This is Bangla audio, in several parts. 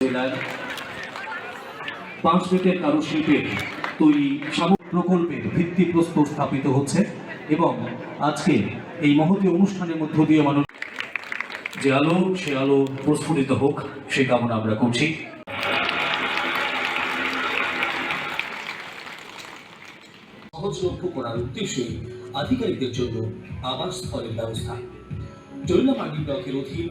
জেলার পাঁচ মিনিটের কারুশিল্পের তৈরি সামগ্রিক প্রকল্পের ভিত্তিপ্রস্তর স্থাপিত হচ্ছে এবং আজকে এই মহতী অনুষ্ঠানের মধ্য দিয়ে মানুষ যে আলো, সে আলো প্রস্ফুটিত হোক, সে কামনা আমরা করছি। সহজলভ্য করার উদ্দেশ্যে আধিকারিকদের জন্য আবাস স্থলের ব্যবস্থা। জৈলাপান্ডি ব্লকের অধীন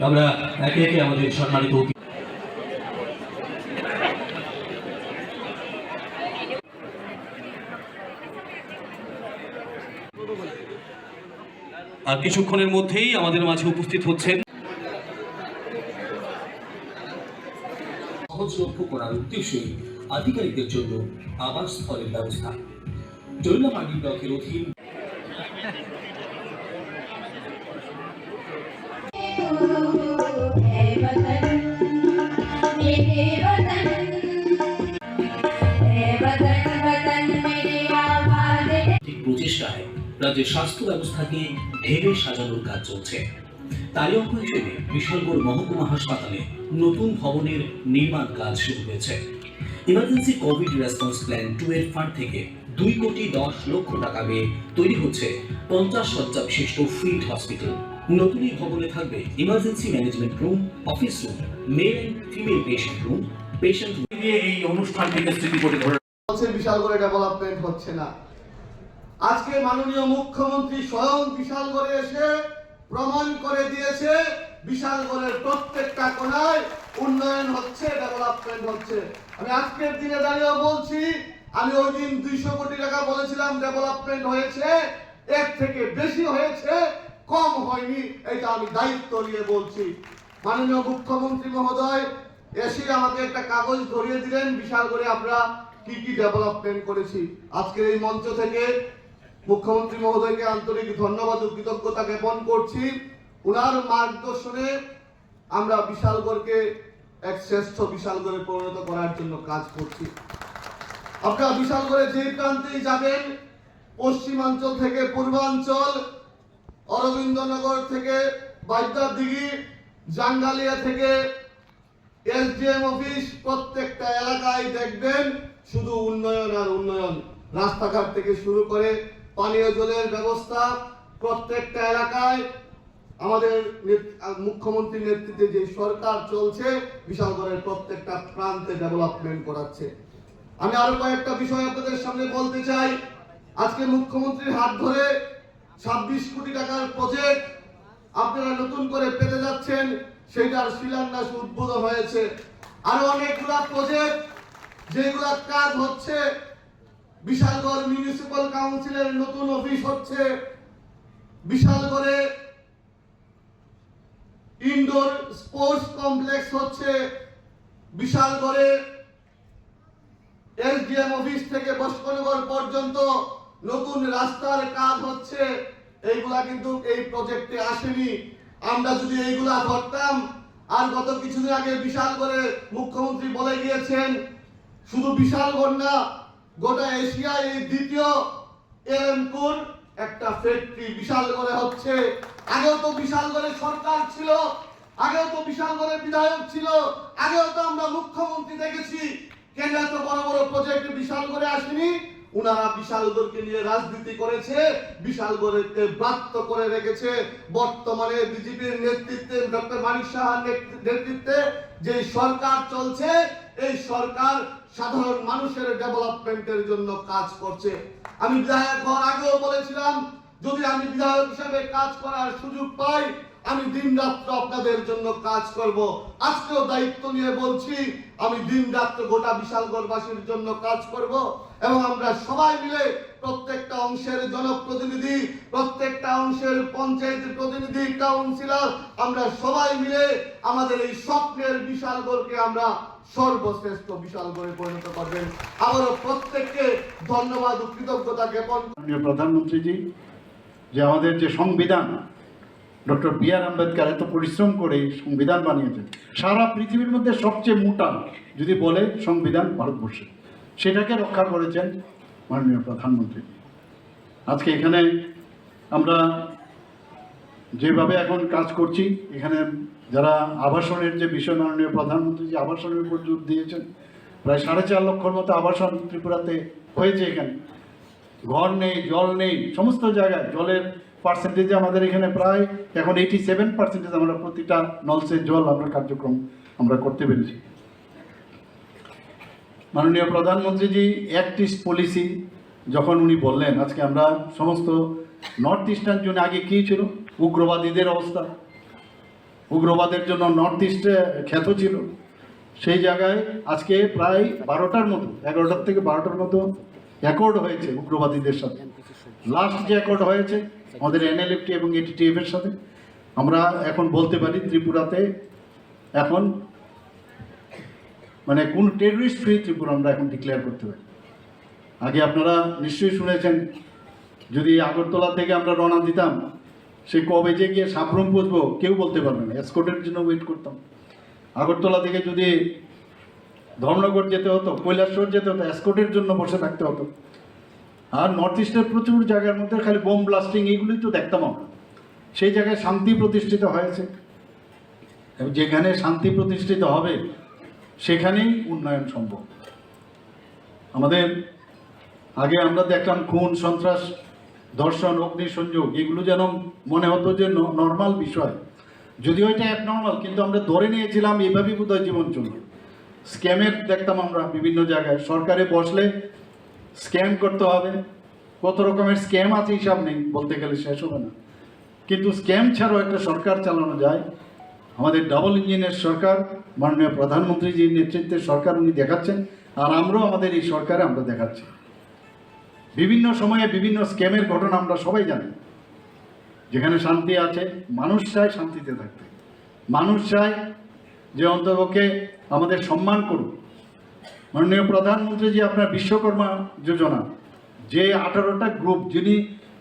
আমরা একে একে আমাদের সম্মানিত আর কিছুক্ষণের মধ্যেই আমাদের মাঝে উপস্থিত হচ্ছেন। সহজলভ্য করার উদ্দেশ্যে আধিকারিকদের জন্য আবাস স্থলের ব্যবস্থা। জৈলামাটি ব্লকের অধীন है রাজ্যের স্বাস্থ্য ব্যবস্থাকে ঢেলে সাজানোর কাজ চলছে। তারই অঙ্গ হিসেবে বিশালগড় মহকুমা হাসপাতালে নতুন ভবনের নির্মাণ কাজ শুরু হয়েছে। Emergency covid response plan two এর ফান্ড থেকে দুই কোটি দশ লক্ষ টাকা ব্যয়ে তৈরি হচ্ছে পঞ্চাশ শয্যা বিশিষ্ট ফিল্ড হসপিটাল। নতুন এই ভবনে থাকবে emergency management room office room male and female patient room patient দিয়ে এই অনুষ্ঠানটিকে স্মৃতি করে ধরে বিশাল করে ডেভেলপমেন্ট হচ্ছে না। আজকে মাননীয় মুখ্যমন্ত্রী স্বয়ং বিশালগড়ে এসে প্রমাণ করে দিয়েছে, বিশালগড়ের প্রত্যেকটা কোনায় উন্নয়ন হচ্ছে ডেভেলপমেন্ট হচ্ছে। আমি আজকের দিনে দাঁড়িয়ে বলছি, আমি ওই দিন দুইশো কোটি টাকা বলেছিলাম ডেভেলপমেন্ট হয়েছে, এর থেকে বেশি হয়েছে, কম হয়নি এটা আমি দায়িত্ব নিয়ে বলছি। মাননীয় মুখ্যমন্ত্রী মহোদয়, এসে আমাকে একটা কাগজ ধরিয়ে দিলেন বিশাল করে আমরা কি কি ডেভেলপমেন্ট করেছি। আজকের এই মঞ্চ থেকে মুখ্যমন্ত্রী মহোদয়কে আন্তরিক ধন্যবাদ ও কৃতজ্ঞতা জ্ঞাপন করছি। উনার মার্গদর্শনে আমরা বিশালগড়কে এক শ্রেষ্ঠ বিশালগড়ে পরিণত করার জন্য কাজ করছি। আপনারা বিশালগড়ে যে প্রান্তেই যাবেন, পশ্চিমাঞ্চল থেকে পূর্বাঞ্চল, অরবিন্দনগর থেকে দিঘি জাঙ্গালিয়া থেকে এসডিএম অফিস, প্রত্যেকটা এলাকায় দেখবেন শুধু উন্নয়ন আর উন্নয়ন রাস্তাঘাট থেকে শুরু করে পানীয় জলের ব্যবস্থা প্রত্যেকটা এলাকায়। আমাদের নেত- মুখ্যমন্ত্রীর নেতৃত্বে যে সরকার চলছে বিশালগড়ের প্রত্যেকটা প্রান্তে ডেভেলপমেন্ট করাচ্ছে। আমি আরও কয়েকটা বিষয় আপনাদের সামনে বলতে চাই। আজকে মুখ্যমন্ত্রীর হাত ধরে ছাব্বিশ কোটি টাকার প্রজেক্ট আপনারা নতুন করে পেতে যাচ্ছেন সেটার শিলান্যাস উদ্বোধন হয়েছে। আরও অনেকগুলা প্রজেক্ট যেগুলা কাজ হচ্ছে বিশালগড় মিউনিসিপাল কাউন্সিলের নতুন অফিস হচ্ছে বিশালগড়ে ইনডোর স্পোর্টস কমপ্লেক্স হচ্ছে বিশালগড়ে এসডিএম অফিস থেকে বস্কনগর পর্যন্ত নতুন রাস্তার কাজ হচ্ছে। এইগুলা কিন্তু এই প্রজেক্টে আসেনি। আমরা যদি এইগুলা ধরতাম, আর গত কিছুদিন আগে বিশাল করে মুখ্যমন্ত্রী বলে গিয়েছেন, শুধু বিশালগড় না গোটা এশিয়ায় এই দ্বিতীয় এরমপুর একটা ফ্যাক্টরি বিশালগড়ে হচ্ছে। আগেও তো বিশালগড়ে সরকার ছিল, আগেও তো বিশালগড়ে বিধায়ক ছিল, আগেও তো আমরা মুখ্যমন্ত্রী দেখেছি। কেন এত বড় বড় প্রজেক্ট বিশালগড়ে আসেনি? উনারা বিশালগড়কে নিয়ে রাজনীতি করেছে, বিশালগড়কে ব্রাত্য করে রেখেছে। বর্তমানে বিজেপির নেতৃত্বে, ডক্টর মানিক সাহার নেতৃত্বে যে সরকার চলছে, এই সরকার সাধারণ মানুষের ডেভেলপমেন্টের জন্য কাজ করছে। আমি বিধায়ক হওয়ার আগেও বলেছিলাম, যদি আমি বিধায়ক হিসেবে কাজ করার সুযোগ পাই, আমি দিন রাত্র আপনাদের জন্য কাজ করব। আজকেও দায়িত্ব নিয়ে বলছি, আমি দিন রাত্র গোটা বিশালগড়বাসীর জন্য কাজ করব। এবং আমরা সবাই মিলে প্রত্যেকটা অংশের জনপ্রতিনিধি, প্রত্যেকটা অংশের পঞ্চায়েত প্রতিনিধি, কাউন্সিলর, আমরা সবাই মিলে আমাদের এই স্বপ্নের বিশাল বিশালগড়কে আমরা সর্বশ্রেষ্ঠ বিশালগড়ে পরিণত করবেন। আবারও প্রত্যেককে ধন্যবাদ ও কৃতজ্ঞতা জ্ঞাপন প্রধানমন্ত্রীজি, যে আমাদের যে সংবিধান, ডক্টর বি আর আম্বেদকর এত পরিশ্রম করে সংবিধান বানিয়েছেন, সারা পৃথিবীর মধ্যে সবচেয়ে মোটা, যদি বলে সংবিধান ভারতবর্ষে সেটাকে রক্ষা করেছেন মাননীয় প্রধানমন্ত্রী। আজকে এখানে আমরা যেভাবে এখন কাজ করছি, এখানে যারা আবাসনের যে বিষয়, মাননীয় প্রধানমন্ত্রী যে আবাসনের উপর জোর দিয়েছেন, প্রায় সাড়ে চার লক্ষর মতো আবাসন ত্রিপুরাতে হয়েছে এখানে। ঘর নেই, জল নেই, সমস্ত জায়গায় জলের পার্সেন্টেজে আমাদের এখানে প্রায় এখন এইটি সেভেন পার্সেন্টেজ আমরা প্রতিটা নলসের জল আমরা কার্যক্রম আমরা করতে পেরেছি। মাননীয় প্রধানমন্ত্রীজি অ্যাক্ট ইস্ট পলিসি যখন উনি বললেন, আজকে আমরা সমস্ত নর্থ ইস্টার্ন জন্য আগে কী ছিল? উগ্রবাদীদের অবস্থা। উগ্রবাদের জন্য নর্থ ইস্টে খ্যাত ছিল। সেই জায়গায় আজকে প্রায় বারোটার মতো, এগারোটার থেকে বারোটার মতো অ্যাকর্ড হয়েছে উগ্রবাদীদের সাথে। লাস্ট যে অ্যাকর্ড হয়েছে, আমাদের এনএলএফটি এবং এটিটিএফ এর সাথে। আমরা এখন বলতে পারি, ত্রিপুরাতে এখন মানে কোন টেররিস্ট ফ্রি ত্রিপুরা আমরা এখন ডিক্লেয়ার করতে পারি? আগে আপনারা নিশ্চয়ই শুনেছেন, যদি আগরতলা থেকে আমরা রওনা দিতাম, সে কবে যে গিয়ে সাবরুম পৌঁছবো কেউ বলতে পারবে না এসকোটের জন্য ওয়েট করতাম। আগরতলা থেকে যদি ধর্মনগর যেতে হতো, কৈলাসহর যেতে হতো এসকোটের জন্য বসে থাকতে হতো। আর নর্থ ইস্টের প্রচুর জায়গার মধ্যে খালি বোম ব্লাস্টিং এইগুলোই তো দেখতাম আমরা। সেই জায়গায় শান্তি প্রতিষ্ঠিত হয়েছে। যেখানে শান্তি প্রতিষ্ঠিত হবে সেখানেই উন্নয়ন সম্ভব। আমাদের আগে আমরা দেখলাম খুন, সন্ত্রাস, ধর্ষণ, অগ্নিসংযোগ, এগুলো যেন মনে হতো যে নর্মাল বিষয়। যদিও এটা অ্যাবনর্মাল কিন্তু আমরা ধরে নিয়েছিলাম এইভাবেই বোধহয় জীবন চলবে। স্ক্যামের দেখতাম আমরা বিভিন্ন জায়গায়। সরকারে বসলে স্ক্যাম করতে হবে। কত রকমের স্ক্যাম আছে হিসাব নেই, বলতে গেলে শেষ হবে না। কিন্তু স্ক্যাম ছাড়াও একটা সরকার চালানো যায়। আমাদের ডাবল ইঞ্জিনের সরকার, মাননীয় প্রধানমন্ত্রীজির নেতৃত্বে সরকার উনি দেখাচ্ছেন, আর আমরাও আমাদের এই সরকারে আমরা দেখাচ্ছি। বিভিন্ন সময়ে বিভিন্ন স্ক্যামের ঘটনা আমরা সবাই জানি। যেখানে শান্তি আছে, মানুষ চায় শান্তিতে থাকতে। মানুষ চায় যে অন্তপক্ষে আমাদের সম্মান করুক। মাননীয় প্রধানমন্ত্রী যে আপনার বিশ্বকর্মা যোজনা, যে আঠারোটা গ্রুপ, যিনি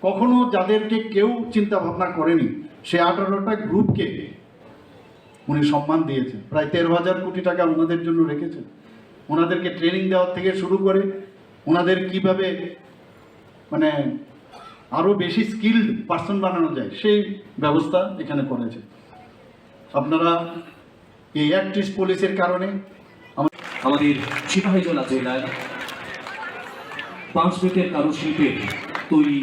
কখনো যাদেরকে কেউ চিন্তা ভাবনা করেনি, সে আঠারোটা গ্রুপকে উনি সম্মান দিয়েছেন। প্রায় তেরো হাজার কোটি টাকা ওনাদের জন্য রেখেছেন। ওনাদেরকে ট্রেনিং দেওয়ার থেকে শুরু করে ওনাদের কীভাবে মানে আরও বেশি স্কিল্ড পার্সন বানানো যায়, সেই ব্যবস্থা এখানে করেছে। আপনারা এই অ্যাক্টিস পুলিশের কারণে আমাদের সিপাহীজলা জেলায় পাঁচ বেতের কারুশিল্পের তৈরি